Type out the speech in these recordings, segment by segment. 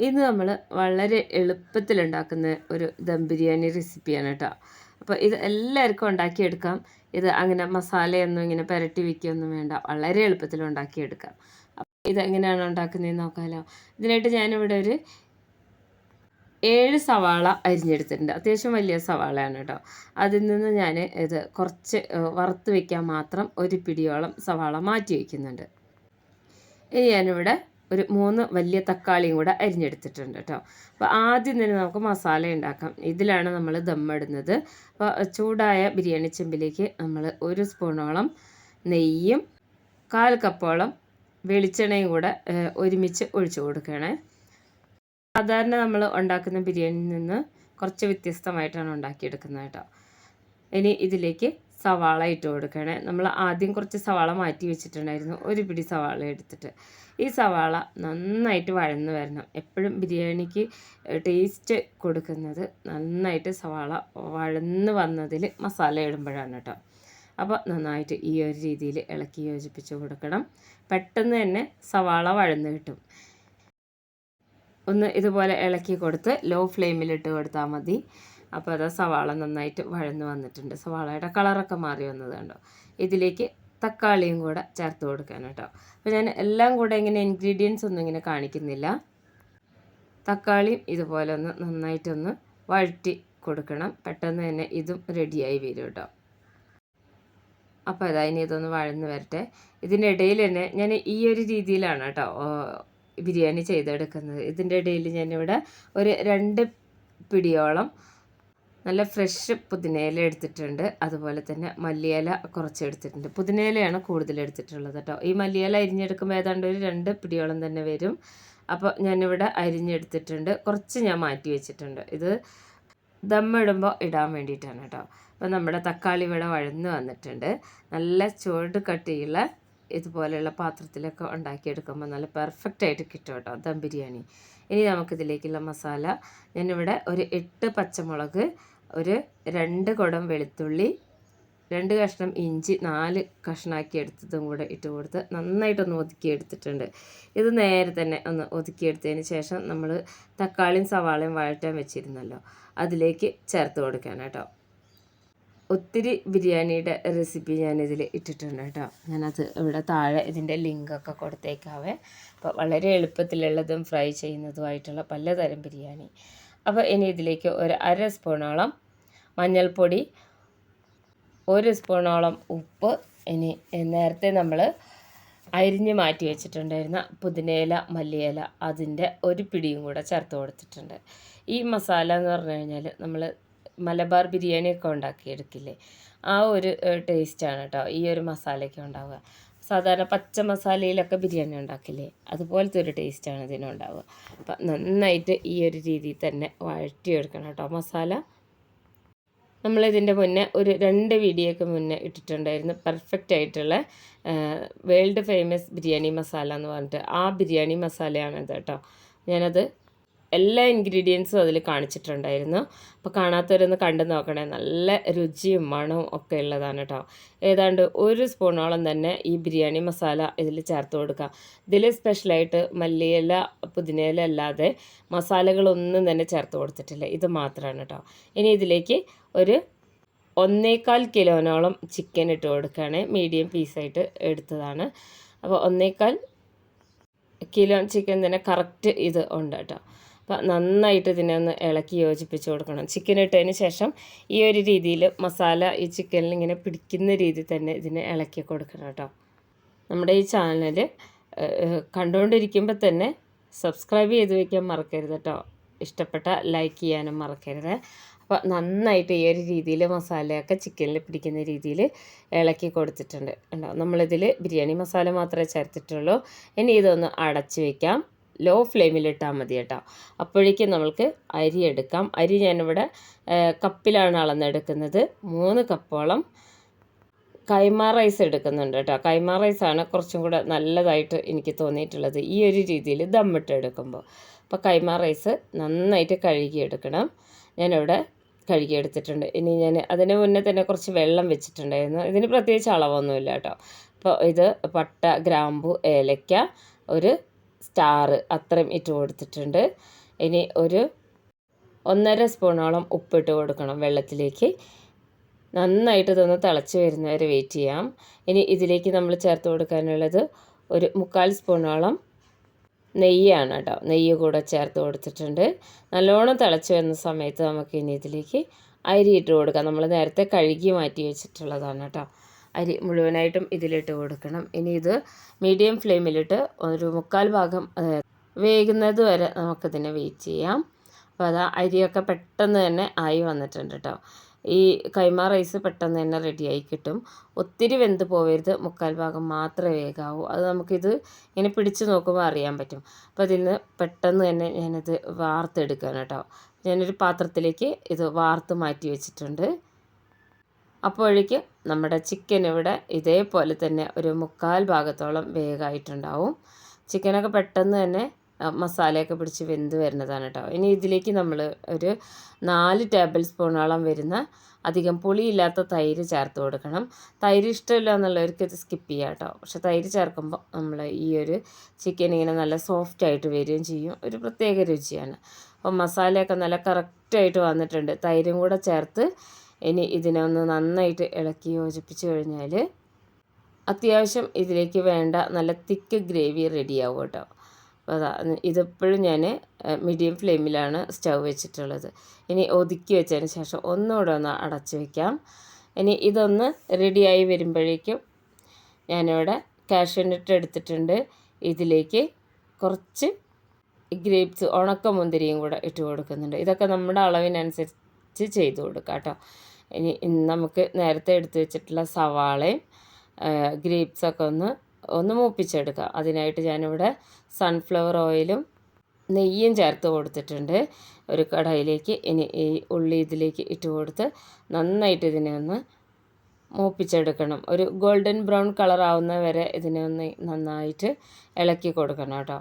ഇത് നമ്മൾ വളരെ എളുപ്പത്തിൽ ഉണ്ടാക്കുന്ന ഒരു ദം ബിരിയാണി റെസിപ്പിയാണ് കേട്ടോ അപ്പോൾ ഇത് എല്ലാവർക്കും ഉണ്ടാക്കിയെടുക്കാം. ഇത് അങ്ങനെ മസാലയൊന്നും ഇങ്ങനെ പുരട്ടി വയ്ക്കുകയൊന്നും വേണ്ട. വളരെ എളുപ്പത്തിൽ ഉണ്ടാക്കിയെടുക്കാം. അപ്പോൾ ഇതെങ്ങനെയാണ് ഉണ്ടാക്കുന്നതെന്ന് നോക്കാമല്ലോ ഇതിനായിട്ട് ഞാനിവിടെ ഒരു ഏഴ് സവാള അരിഞ്ഞെടുത്തിട്ടുണ്ട്. അത്യാവശ്യം വലിയ സവാളയാണ് കേട്ടോ അതിൽ നിന്ന് ഞാൻ ഇത് കുറച്ച് വറുത്ത് വയ്ക്കാൻ മാത്രം ഒരു പിടിയോളം സവാള മാറ്റി വയ്ക്കുന്നുണ്ട് ഇനി ഞാനിവിടെ ഒരു മൂന്ന് വലിയ തക്കാളിയും കൂടെ അരിഞ്ഞെടുത്തിട്ടുണ്ട് കേട്ടോ. അപ്പോൾ ആദ്യം തന്നെ നമുക്ക് മസാല ഉണ്ടാക്കാം. ഇതിലാണ് നമ്മൾ ദമ്മിടുന്നത് അപ്പോൾ ചൂടായ ബിരിയാണി ചെമ്പിലേക്ക് നമ്മൾ ഒരു സ്പൂണോളം നെയ്യും കാൽ കപ്പോളം വെളിച്ചെണ്ണയും കൂടെ ഒരുമിച്ച് ഒഴിച്ചു കൊടുക്കണേ. സാധാരണ നമ്മൾ ഉണ്ടാക്കുന്ന ബിരിയാണിയിൽ നിന്ന് കുറച്ച് വ്യത്യസ്തമായിട്ടാണ് ഉണ്ടാക്കിയെടുക്കുന്നത് കേട്ടോ. ഇനി ഇതിലേക്ക് സവാള ഇട്ട് കൊടുക്കണേ. നമ്മൾ ആദ്യം കുറച്ച് സവാള മാറ്റി വെച്ചിട്ടുണ്ടായിരുന്നു. ഒരു പിടി സവാള എടുത്തിട്ട്. ഈ സവാള നന്നായിട്ട് വഴന്ന് വരണം. എപ്പോഴും ബിരിയാണിക്ക് ടേസ്റ്റ് കൊടുക്കുന്നത് നന്നായിട്ട് സവാള വഴന്ന് വന്നതിൽ മസാല ഇടുമ്പോഴാണ് കേട്ടോ. അപ്പോൾ നന്നായിട്ട് ഈ ഒരു രീതിയിൽ ഇളക്കി യോജിപ്പിച്ച് കൊടുക്കണം. പെട്ടെന്ന് തന്നെ സവാള വഴന്ന് കിട്ടും. ഒന്ന് ഇതുപോലെ ഇളക്കി കൊടുത്ത് ലോ ഫ്ലെയിമിലിട്ട് കൊടുത്താൽ മതി. അപ്പോൾ അത് സവാള നന്നായിട്ട് വഴന്ന് വന്നിട്ടുണ്ട്. സവാളയുടെ കളറൊക്കെ മാറി വന്നത് കണ്ടോ? ഇതിലേക്ക് തക്കാളിയും കൂടെ ചേർത്ത് കൊടുക്കാൻ കേട്ടോ. അപ്പോൾ ഞാൻ എല്ലാം കൂടെ ഇങ്ങനെ ഇൻഗ്രീഡിയൻസ് ഒന്നും ഇങ്ങനെ കാണിക്കുന്നില്ല. തക്കാളിയും ഇതുപോലെ ഒന്ന് നന്നായിട്ടൊന്ന് വഴറ്റി കൊടുക്കണം. പെട്ടെന്ന് തന്നെ ഇതും റെഡിയായി വരും കേട്ടോ. അപ്പോൾ അതാ ഇനി ഇതൊന്ന് വഴന്ന് വരട്ടെ. ഇതിന്റെ ഇടയിൽ തന്നെ ഞാൻ ഈ ഒരു രീതിയിലാണ് കേട്ടോ ബിരിയാണി ചെയ്തെടുക്കുന്നത്. ഇതിന്റെ ഇടയിൽ ഞാനിവിടെ ഒരു രണ്ട് പിടിയോളം നല്ല ഫ്രഷ് പുതിനയില എടുത്തിട്ടുണ്ട്. അതുപോലെ തന്നെ മല്ലിയില കുറച്ച് എടുത്തിട്ടുണ്ട്. പുതിനയിലയാണ് കൂടുതൽ എടുത്തിട്ടുള്ളത് കേട്ടോ. ഈ മല്ലിയില അരിഞ്ഞെടുക്കുമ്പോൾ ഏതാണ്ട് ഒരു രണ്ട് പിടിയോളം തന്നെ വരും. അപ്പോൾ ഞാനിവിടെ അരിഞ്ഞെടുത്തിട്ടുണ്ട്. കുറച്ച് ഞാൻ മാറ്റി വെച്ചിട്ടുണ്ട്. ഇത് ദമ്മിടുമ്പോൾ ഇടാൻ വേണ്ടിയിട്ടാണ് കേട്ടോ. അപ്പോൾ നമ്മുടെ തക്കാളി ഇവിടെ വഴന്ന് വന്നിട്ടുണ്ട്. നല്ല ചുവട് കട്ടിയുള്ള ഇതുപോലെയുള്ള പാത്രത്തിലൊക്കെ ഉണ്ടാക്കിയെടുക്കുമ്പോൾ നല്ല പെർഫെക്റ്റ് ആയിട്ട് കിട്ടും കേട്ടോ ദം ബിരിയാണി. ഇനി നമുക്കിതിലേക്കുള്ള മസാല. ഞാനിവിടെ ഒരു എട്ട് പച്ചമുളക് ഒരു രണ്ട് കുടം വെളുത്തുള്ളി രണ്ട് കഷ്ണം ഇഞ്ചി നാല് കഷ്ണമാക്കി എടുത്തതും കൂടെ ഇട്ട് കൊടുത്ത് നന്നായിട്ടൊന്ന് ഒതുക്കിയെടുത്തിട്ടുണ്ട്. ഇത് നേരെ തന്നെ ഒന്ന് ഒതുക്കിയെടുത്തതിന് ശേഷം നമ്മൾ തക്കാളിയും സവാളയും വഴറ്റാൻ വെച്ചിരുന്നല്ലോ അതിലേക്ക് ചേർത്ത് കൊടുക്കാൻ കേട്ടോ. ഒത്തിരി ബിരിയാണിയുടെ റെസിപ്പി ഞാനിതിൽ ഇട്ടിട്ടുണ്ട് കേട്ടോ. ഞാനത് ഇവിടെ താഴെ ഇതിന്റെ ലിങ്കൊക്കെ കൊടുത്തേക്കാവേ. അപ്പോൾ വളരെ എളുപ്പത്തിലുള്ളതും ഫ്രൈ ചെയ്യുന്നതുമായിട്ടുള്ള പലതരം ബിരിയാണി. അപ്പോൾ ഇനി ഇതിലേക്ക് ഒരു അര സ്പൂണോളം മഞ്ഞൾപ്പൊടി ഒരു സ്പൂണോളം ഉപ്പ് ഇനി നേരത്തെ നമ്മൾ അരിഞ്ഞ് മാറ്റി വെച്ചിട്ടുണ്ടായിരുന്ന പുതിനയില മല്ലിയില അതിന്റെ ഒരു പിടിയും കൂടെ ചേർത്ത് കൊടുത്തിട്ടുണ്ട്. ഈ മസാല എന്ന് പറഞ്ഞു കഴിഞ്ഞാൽ നമ്മൾ മലബാർ ബിരിയാണിയൊക്കെ ഉണ്ടാക്കിയെടുക്കില്ലേ? ആ ഒരു ടേസ്റ്റാണ് കേട്ടോ ഈ ഒരു മസാലയ്ക്ക് ഉണ്ടാവുക. സാധാരണ പച്ച മസാലയിലൊക്കെ ബിരിയാണി ഉണ്ടാക്കില്ലേ? അതുപോലത്തെ ഒരു ടേസ്റ്റാണ് ഇതിനുണ്ടാവുക അപ്പം നന്നായിട്ട് ഈ ഒരു രീതിയിൽ തന്നെ വഴറ്റിയെടുക്കണം കേട്ടോ മസാല. നമ്മളിതിന്റെ മുന്നേ ഒരു രണ്ട് വീഡിയോയ്ക്ക് മുന്നേ ഇട്ടിട്ടുണ്ടായിരുന്നു പെർഫെക്റ്റ് ആയിട്ടുള്ള വേൾഡ് ഫേമസ് ബിരിയാണി മസാല എന്ന് പറഞ്ഞിട്ട് ആ ബിരിയാണി മസാലയാണിത് കേട്ടോ. ഞാനത് എല്ലാ ഇൻഗ്രീഡിയൻസും അതിൽ കാണിച്ചിട്ടുണ്ടായിരുന്നു. അപ്പോൾ കാണാത്തവരൊന്ന് കണ്ടു നോക്കണേ. നല്ല രുചിയും മണവും ഒക്കെ ഉള്ളതാണ് കേട്ടോ ഏതാണ്ട് ഒരു സ്പൂണോളം തന്നെ ഈ ബിരിയാണി മസാല ഇതിൽ ചേർത്ത് കൊടുക്കുക ഇതിൽ സ്പെഷ്യലായിട്ട് മല്ലിയില പുതിനയില അല്ലാതെ മസാലകളൊന്നും തന്നെ ചേർത്ത് കൊടുത്തിട്ടില്ല. ഇത് മാത്രമാണ് കേട്ടോ ഇനി ഇതിലേക്ക് ഒരു ഒന്നേകാൽ കിലോനോളം ചിക്കൻ ഇട്ട് കൊടുക്കുകയാണ് മീഡിയം പീസായിട്ട് എടുത്തതാണ്. അപ്പോൾ ഒന്നേകാൽ കിലോ ചിക്കൻ തന്നെ കറക്റ്റ് ഇത് ഉണ്ട് കേട്ടോ നന്നായിട്ട് ഇതിനെ ഒന്ന് ഇളക്കി യോജിപ്പിച്ച് കൊടുക്കണം. ചിക്കൻ ഇട്ടതിന് ശേഷം ഈ ഒരു രീതിയിൽ മസാല ഈ ചിക്കനിൽ ഇങ്ങനെ പിടിക്കുന്ന രീതിയിൽ തന്നെ ഇതിനെ ഇളക്കി കൊടുക്കണം കേട്ടോ. നമ്മുടെ ഈ ചാനൽ കണ്ടുകൊണ്ടിരിക്കുമ്പോൾ തന്നെ സബ്സ്ക്രൈബ് ചെയ്ത് വയ്ക്കാൻ മറക്കരുത് കേട്ടോ. ഇഷ്ടപ്പെട്ട ലൈക്ക് ചെയ്യാനും മറക്കരുത്. അപ്പോൾ നന്നായിട്ട് ഈ ഒരു രീതിയിൽ മസാലയൊക്കെ ചിക്കനിൽ പിടിക്കുന്ന രീതിയിൽ ഇളക്കി കൊടുത്തിട്ടുണ്ട്. ഉണ്ടോ നമ്മളിതിൽ ബിരിയാണി മസാല മാത്രമേ ചേർത്തിട്ടുള്ളൂ. ഇനി ഇതൊന്ന് അടച്ച് വയ്ക്കാം ലോ ഫ്ലെയിമിലിട്ടാൽ മതി കേട്ടോ. അപ്പോഴേക്കും നമ്മൾക്ക് അരി എടുക്കാം. അരി ഞാനിവിടെ കപ്പിലാണ് അളന്നെടുക്കുന്നത്. മൂന്ന് കപ്പോളം കൈമ റൈസ് എടുക്കുന്നുണ്ട് കേട്ടോ. കൈമ റൈസാണ് കുറച്ചും കൂടെ നല്ലതായിട്ട് എനിക്ക് തോന്നിയിട്ടുള്ളത്. ഈ ഒരു രീതിയിൽ ദമ്മിട്ട് എടുക്കുമ്പോൾ അപ്പോൾ കൈമ റൈസ് നന്നായിട്ട് കഴുകിയെടുക്കണം. ഞാനിവിടെ കഴുകിയെടുത്തിട്ടുണ്ട്. ഇനി ഞാൻ അതിന് മുന്നേ തന്നെ കുറച്ച് വെള്ളം വെച്ചിട്ടുണ്ടായിരുന്നു. ഇതിന് പ്രത്യേകിച്ച് അളവൊന്നുമില്ല കേട്ടോ. അപ്പോൾ ഇത് പട്ട ഗ്രാമ്പു ഏലക്ക ഒരു സ്റ്റാർ അത്രയും ഇട്ട് കൊടുത്തിട്ടുണ്ട്. ഇനി ഒരു ഒന്നര സ്പൂണോളം ഉപ്പിട്ട് കൊടുക്കണം വെള്ളത്തിലേക്ക്. നന്നായിട്ട് ഇതൊന്ന് തിളച്ച് വരുന്നവരെ വെയിറ്റ് ചെയ്യാം. ഇനി ഇതിലേക്ക് നമ്മൾ ചേർത്ത് കൊടുക്കാനുള്ളത് ഒരു മുക്കാൽ സ്പൂണോളം നെയ്യാണ് കേട്ടോ. നെയ്യ് കൂടെ ചേർത്ത് കൊടുത്തിട്ടുണ്ട്. നല്ലോണം തിളച്ച് വരുന്ന സമയത്ത് നമുക്ക് ഇനി ഇതിലേക്ക് അരി ഇട്ട് കൊടുക്കാം. നമ്മൾ നേരത്തെ കഴുകി മാറ്റി വെച്ചിട്ടുള്ളതാണ് കേട്ടോ. അരി മുഴുവനായിട്ടും ഇതിലിട്ട് കൊടുക്കണം. ഇനി ഇത് മീഡിയം ഫ്ലെയിമിലിട്ട് ഒരു മുക്കാൽ ഭാഗം വേകുന്നത് വരെ നമുക്കിതിനെ വെയിറ്റ് ചെയ്യാം. അപ്പോൾ അത് അരിയൊക്കെ പെട്ടെന്ന് തന്നെ ആയി വന്നിട്ടുണ്ട് കേട്ടോ ഈ കൈമ റൈസ് പെട്ടെന്ന് തന്നെ റെഡിയായി കിട്ടും. ഒത്തിരി വെന്ത് പോവരുത്. മുക്കാൽ ഭാഗം മാത്രമേ വേഗാവൂ അത് നമുക്കിത് ഇങ്ങനെ പിടിച്ച് നോക്കുമ്പോൾ അറിയാൻ പറ്റും. അപ്പോൾ അതിന് പെട്ടെന്ന് തന്നെ ഞാനിത് വാർത്തെടുക്കാൻ കേട്ടോ ഞാനൊരു പാത്രത്തിലേക്ക് ഇത് വാർത്ത് മാറ്റി വെച്ചിട്ടുണ്ട്. അപ്പോഴേക്കും നമ്മുടെ ചിക്കൻ ഇവിടെ ഇതേപോലെ തന്നെ ഒരു മുക്കാൽ ഭാഗത്തോളം വേഗമായിട്ടുണ്ടാവും ചിക്കനൊക്കെ പെട്ടെന്ന് തന്നെ മസാലയൊക്കെ പിടിച്ച് വെന്ത് വരുന്നതാണ് കേട്ടോ ഇനി ഇതിലേക്ക് നമ്മൾ ഒരു നാല് ടേബിൾ സ്പൂണോളം വരുന്ന അധികം പുളിയില്ലാത്ത തൈര് ചേർത്ത് കൊടുക്കണം. തൈര് ഇഷ്ടമില്ല എന്നുള്ളവർക്ക് ഇത് സ്കിപ്പ് ചെയ്യാം കേട്ടോ പക്ഷെ തൈര് ചേർക്കുമ്പോൾ നമ്മൾ ഈ ഒരു ചിക്കൻ ഇങ്ങനെ നല്ല സോഫ്റ്റ് ആയിട്ട് വരികയും ചെയ്യും. ഒരു പ്രത്യേക രുചിയാണ്. അപ്പോൾ മസാലയൊക്കെ നല്ല കറക്റ്റായിട്ട് വന്നിട്ടുണ്ട്. തൈരും കൂടെ ചേർത്ത് ഇനി ഇതിനെ ഒന്ന് നന്നായിട്ട് ഇളക്കി യോജിപ്പിച്ച് കഴിഞ്ഞാൽ അത്യാവശ്യം ഇതിലേക്ക് വേണ്ട നല്ല തിക്ക് ഗ്രേവി റെഡിയാവും കേട്ടോ. അപ്പോൾ അതാ ഇതെപ്പോഴും ഞാൻ മീഡിയം ഫ്ലെയിമിലാണ് സ്റ്റൗ വെച്ചിട്ടുള്ളത്. ഇനി ഒതുക്കി വെച്ചതിന് ശേഷം ഒന്നുകൂടെ ഒന്ന് അടച്ചു വയ്ക്കാം ഇനി ഇതൊന്ന് റെഡിയായി വരുമ്പോഴേക്കും ഞാനിവിടെ കാഷ്യനട്ട് എടുത്തിട്ടുണ്ട്. ഇതിലേക്ക് കുറച്ച് ഗ്രേപ്സ് ഉണക്കമുന്തിരിയും കൂടെ ഇട്ട് കൊടുക്കുന്നുണ്ട്. ഇതൊക്കെ നമ്മുടെ അളവിനനുസരിച്ച് ചെയ്ത് കൊടുക്കാം കേട്ടോ. ഇനി നമുക്ക് നേരത്തെ എടുത്തു വെച്ചിട്ടുള്ള സവാളയും ഗ്രേപ്സൊക്കെ ഒന്ന് ഒന്ന് മൂപ്പിച്ചെടുക്കുക അതിനായിട്ട് ഞാനിവിടെ സൺഫ്ലവർ ഓയിലും നെയ്യും ചേർത്ത് കൊടുത്തിട്ടുണ്ട്. ഒരു കടായിലേക്ക് ഇനി ഈ ഉള്ളി ഇതിലേക്ക് ഇട്ട് കൊടുത്ത് നന്നായിട്ട് ഇതിനെ ഒന്ന് മൂപ്പിച്ചെടുക്കണം. ഒരു ഗോൾഡൻ ബ്രൗൺ കളർ ആവുന്ന വരെ ഇതിനെ ഒന്ന് നന്നായിട്ട് ഇളക്കി കൊടുക്കണം കേട്ടോ.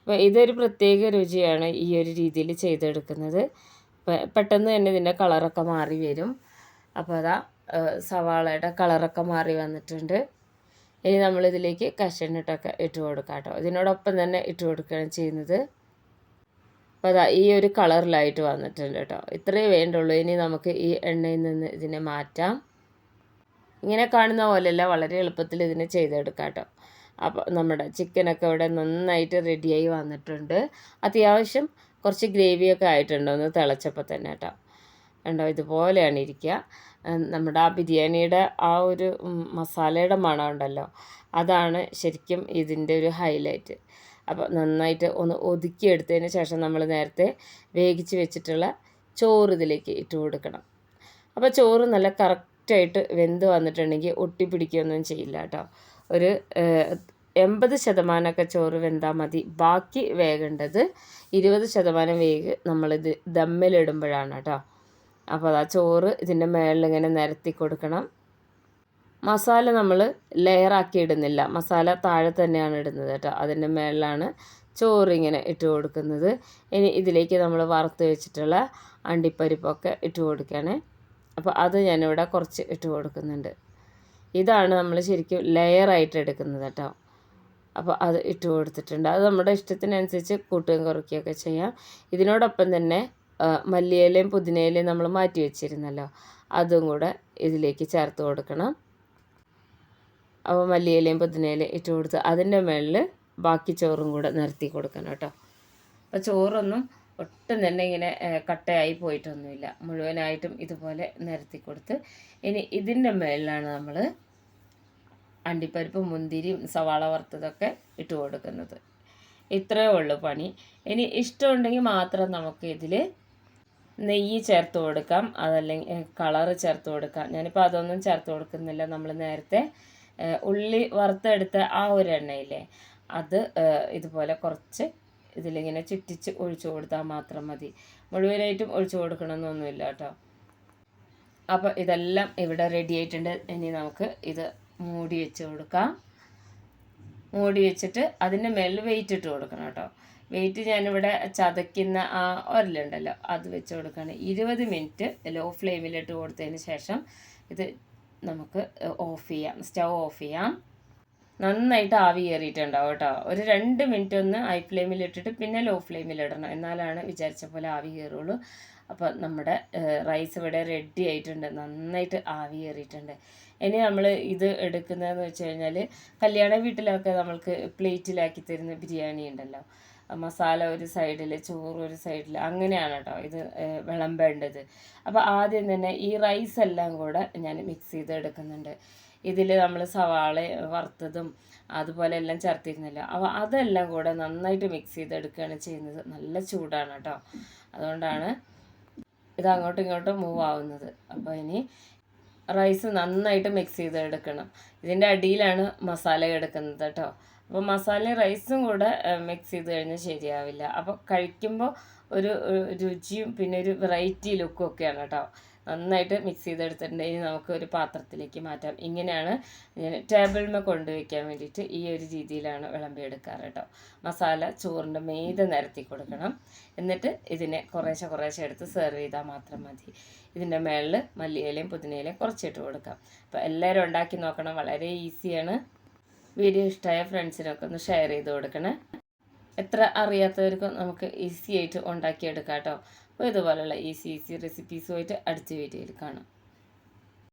അപ്പോൾ ഇതൊരു പ്രത്യേക രുചിയാണ് ഈ ഒരു രീതിയിൽ ചെയ്തെടുക്കുന്നത്. പെട്ടെന്ന് തന്നെ ഇതിന്റെ കളറൊക്കെ മാറി വരും. അപ്പോൾ അതാ സവാളയുടെ കളറൊക്കെ മാറി വന്നിട്ടുണ്ട്. ഇനി നമ്മളിതിലേക്ക് കഷണിട്ടൊക്കെ ഇട്ട് കൊടുക്കാം കേട്ടോ ഇതിനോടൊപ്പം തന്നെ ഇട്ട് കൊടുക്കുകയാണ് ചെയ്യുന്നത്. അപ്പോൾ അതാ ഈ ഒരു കളറിലായിട്ട് വന്നിട്ടുണ്ട് കേട്ടോ. ഇത്രയേ വേണ്ടുള്ളൂ. ഇനി നമുക്ക് ഈ എണ്ണയിൽ നിന്ന് ഇതിനെ മാറ്റാം. ഇങ്ങനെ കാണുന്ന പോലെയല്ല വളരെ എളുപ്പത്തിൽ ഇതിനെ ചെയ്തെടുക്കാം കേട്ടോ. അപ്പോൾ നമ്മുടെ ചിക്കനൊക്കെ ഇവിടെ നന്നായിട്ട് റെഡിയായി വന്നിട്ടുണ്ട്. അത്യാവശ്യം കുറച്ച് ഗ്രേവിയൊക്കെ ആയിട്ടുണ്ടോ ഒന്ന് തിളച്ചപ്പോൾ തന്നെ കേട്ടോ. കണ്ടോ ഇതുപോലെയാണ് ഇരിക്കുക. നമ്മുടെ ആ ബിരിയാണിയുടെ ആ ഒരു മസാലയുടെ മണം ഉണ്ടല്ലോ അതാണ് ശരിക്കും ഇതിന്റെ ഒരു ഹൈലൈറ്റ്. അപ്പോൾ നന്നായിട്ട് ഒന്ന് ഒതുക്കിയെടുത്തതിന് ശേഷം നമ്മൾ നേരത്തെ വേവിച്ച് വെച്ചിട്ടുള്ള ചോറ് ഇതിലേക്ക് ഇട്ട് കൊടുക്കണം. അപ്പോൾ ചോറ് നല്ല കറക്റ്റായിട്ട് വെന്ത് വന്നിട്ടുണ്ടെങ്കിൽ ഒട്ടിപ്പിടിക്കുകയൊന്നും ചെയ്യില്ല കേട്ടോ. ഒരു എൺപത് ശതമാനമൊക്കെ ചോറ് വെന്താൽ മതി. ബാക്കി വേകേണ്ടത് ഇരുപത് ശതമാനം വേഗ് നമ്മളിത് ദമ്മിലിടുമ്പോഴാണ് കേട്ടോ. അപ്പോൾ ആ ചോറ് ഇതിന്റെ മേളിൽ ഇങ്ങനെ നിരത്തി കൊടുക്കണം. മസാല നമ്മൾ ലെയറാക്കി ഇടുന്നില്ല. മസാല താഴെ തന്നെയാണ് ഇടുന്നത് കേട്ടോ. അതിന്റെ മേളിലാണ് ചോറ് ഇങ്ങനെ ഇട്ട് കൊടുക്കുന്നത്. ഇനി ഇതിലേക്ക് നമ്മൾ വറുത്ത് വെച്ചിട്ടുള്ള അണ്ടിപ്പരിപ്പൊക്കെ ഇട്ട് കൊടുക്കുകയാണ്. അപ്പോൾ അത് ഞാനിവിടെ കുറച്ച് ഇട്ട് കൊടുക്കുന്നുണ്ട്. ഇതാണ് നമ്മൾ ശരിക്കും ലെയറായിട്ട് എടുക്കുന്നത് കേട്ടോ. അപ്പോൾ അത് ഇട്ട് കൊടുത്തിട്ടുണ്ട്. അത് നമ്മുടെ ഇഷ്ടത്തിനനുസരിച്ച് കൂട്ടുകയും കുറയ്ക്കുകയൊക്കെ ചെയ്യാം. ഇതിനോടൊപ്പം തന്നെ മല്ലിയിലയും പുതിനയിലയും നമ്മൾ മാറ്റി വെച്ചിരുന്നല്ലോ. അതും കൂടെ ഇതിലേക്ക് ചേർത്ത് കൊടുക്കണം. അപ്പോൾ മല്ലിയിലയും പുതിനയിലയും ഇട്ട് കൊടുത്ത് അതിന്റെ മുകളിൽ ബാക്കി ചോറും കൂടെ നിരത്തി കൊടുക്കണം കേട്ടോ. അപ്പോൾ ചോറൊന്നും ഒട്ടും തന്നെ ഇങ്ങനെ കട്ടയായി പോയിട്ടൊന്നുമില്ല. മുഴുവനായിട്ടും ഇതുപോലെ നിരത്തി കൊടുത്ത് ഇനി ഇതിന്റെ മേളിലാണ് നമ്മൾ അണ്ടിപ്പരിപ്പ് മുന്തിരിയും സവാള വറുത്തതൊക്കെ ഇട്ട് കൊടുക്കുന്നത്. ഇത്രയേ ഉള്ളൂ പണി. ഇനി ഇഷ്ടമുണ്ടെങ്കിൽ മാത്രം നമുക്ക് ഇതിൽ നെയ്യ് ചേർത്ത് കൊടുക്കാം. അതല്ലെങ്കിൽ കളറ് ചേർത്ത് കൊടുക്കാം. ഞാനിപ്പോൾ അതൊന്നും ചേർത്ത് കൊടുക്കുന്നില്ല. നമ്മൾ നേരത്തെ ഉള്ളി വറുത്തെടുത്ത ആ ഒരു എണ്ണയില്ലേ അത് ഇതുപോലെ കുറച്ച് ഇതിലിങ്ങനെ ചുറ്റിച്ച് ഒഴിച്ചു കൊടുത്താൽ മാത്രം മതി. മുഴുവനായിട്ടും ഒഴിച്ചു കൊടുക്കണമെന്നൊന്നുമില്ല കേട്ടോ. അപ്പോൾ ഇതെല്ലാം ഇവിടെ റെഡി ആയിട്ടുണ്ട്. ഇനി നമുക്ക് ഇത് മൂടി വെച്ച് കൊടുക്കാം. മൂടി വെച്ചിട്ട് അതിന്റെ മേളിൽ വെയിറ്റ് ഇട്ട് കൊടുക്കണം കേട്ടോ. വെയിറ്റ് ഞാനിവിടെ ചതയ്ക്കുന്ന ആ ഒരലുണ്ടല്ലോ അത് വെച്ച് കൊടുക്കുകയാണ്. ഇരുപത് മിനിറ്റ് ലോ ഫ്ലെയിമിലിട്ട് കൊടുത്തതിന് ശേഷം ഇത് നമുക്ക് ഓഫ് ചെയ്യാം. സ്റ്റവ് ഓഫ് ചെയ്യാം. നന്നായിട്ട് ആവി കയറിയിട്ടുണ്ടാവും കേട്ടോ. ഒരു രണ്ട് മിനിറ്റ് ഒന്ന് ഹൈ ഫ്ലെയിമിൽ ഇട്ടിട്ട് പിന്നെ ലോ ഫ്ലെയിമിൽ ഇടണം. എന്നാലാണ് വിചാരിച്ച പോലെ ആവി കയറുള്ളൂ. അപ്പോൾ നമ്മുടെ റൈസ് ഇവിടെ റെഡി ആയിട്ടുണ്ട്. നന്നായിട്ട് ആവി കയറിയിട്ടുണ്ട്. ഇനി നമ്മൾ ഇത് എടുക്കുന്നതെന്ന് വെച്ച് കഴിഞ്ഞാൽ കല്യാണ വീട്ടിലൊക്കെ നമ്മൾക്ക് പ്ലേറ്റിലാക്കി തരുന്ന ബിരിയാണി ഉണ്ടല്ലോ. മസാല ഒരു സൈഡിൽ ചോറ് ഒരു സൈഡിൽ അങ്ങനെയാണ് കേട്ടോ ഇത് വിളമ്പേണ്ടത്. അപ്പോൾ ആദ്യം തന്നെ ഈ റൈസ് എല്ലാം കൂടെ ഞാൻ മിക്സ് ചെയ്ത് എടുക്കുന്നുണ്ട് ഇതിൽ നമ്മൾ സവാള വറുത്തതും അതുപോലെ എല്ലാം ചേർത്തിരുന്നല്ലോ? അപ്പോൾ അതെല്ലാം കൂടെ നന്നായിട്ട് മിക്സ് ചെയ്തെടുക്കുകയാണ് ചെയ്യുന്നത്. നല്ല ചൂടാണ് കേട്ടോ അതുകൊണ്ടാണ് ഇത് അങ്ങോട്ടും ഇങ്ങോട്ടും മൂവ് ആവുന്നത്. അപ്പോൾ ഇനി റൈസ് നന്നായിട്ട് മിക്സ് ചെയ്ത് എടുക്കണം ഇതിന്റെ അടിയിലാണ് മസാല എടുക്കുന്നത് കേട്ടോ അപ്പോൾ മസാലയും റൈസും കൂടെ മിക്സ് ചെയ്ത് കഴിഞ്ഞാൽ ശരിയാവില്ല. അപ്പോൾ കഴിക്കുമ്പോൾ ഒരു രുചിയും പിന്നെ ഒരു വെറൈറ്റി ലുക്കും ഒക്കെയാണ് കേട്ടോ. നന്നായിട്ട് മിക്സ് ചെയ്തെടുത്തിട്ടുണ്ട്. ഇനി നമുക്ക് ഒരു പാത്രത്തിലേക്ക് മാറ്റാം. ഇങ്ങനെയാണ് ഞാൻ ടേബിളിൽ കൊണ്ടുവയ്ക്കാൻ വേണ്ടിയിട്ട് ഈ ഒരു രീതിയിലാണ് വിളമ്പിയെടുക്കാറ് കേട്ടോ. മസാല ചോറിന്റെ മീതെ നിരത്തി കൊടുക്കണം. എന്നിട്ട് ഇതിനെ കുറേശ്ശെ കുറേശ്ശെ എടുത്ത് സെർവ് ചെയ്താൽ മാത്രം മതി. ഇതിന്റെ മേളിൽ മല്ലിയിലയും പുതിനയിലയും കുറച്ചിട്ട് കൊടുക്കാം. അപ്പോൾ എല്ലാവരും ഉണ്ടാക്കി നോക്കണം. വളരെ ഈസിയാണ് വീഡിയോ ഇഷ്ടമായ ഫ്രണ്ട്സിനൊക്കെ ഒന്ന് ഷെയർ ചെയ്ത് കൊടുക്കണേ. എത്ര അറിയാത്തവർക്കും നമുക്ക് ഈസി ആയിട്ട് ഉണ്ടാക്കിയെടുക്കാം കേട്ടോ. അപ്പോൾ ഇതുപോലെയുള്ള ഈസി ഈസി റെസിപ്പീസുമായിട്ട് അടുത്ത വീഡിയോയിൽ കാണാം.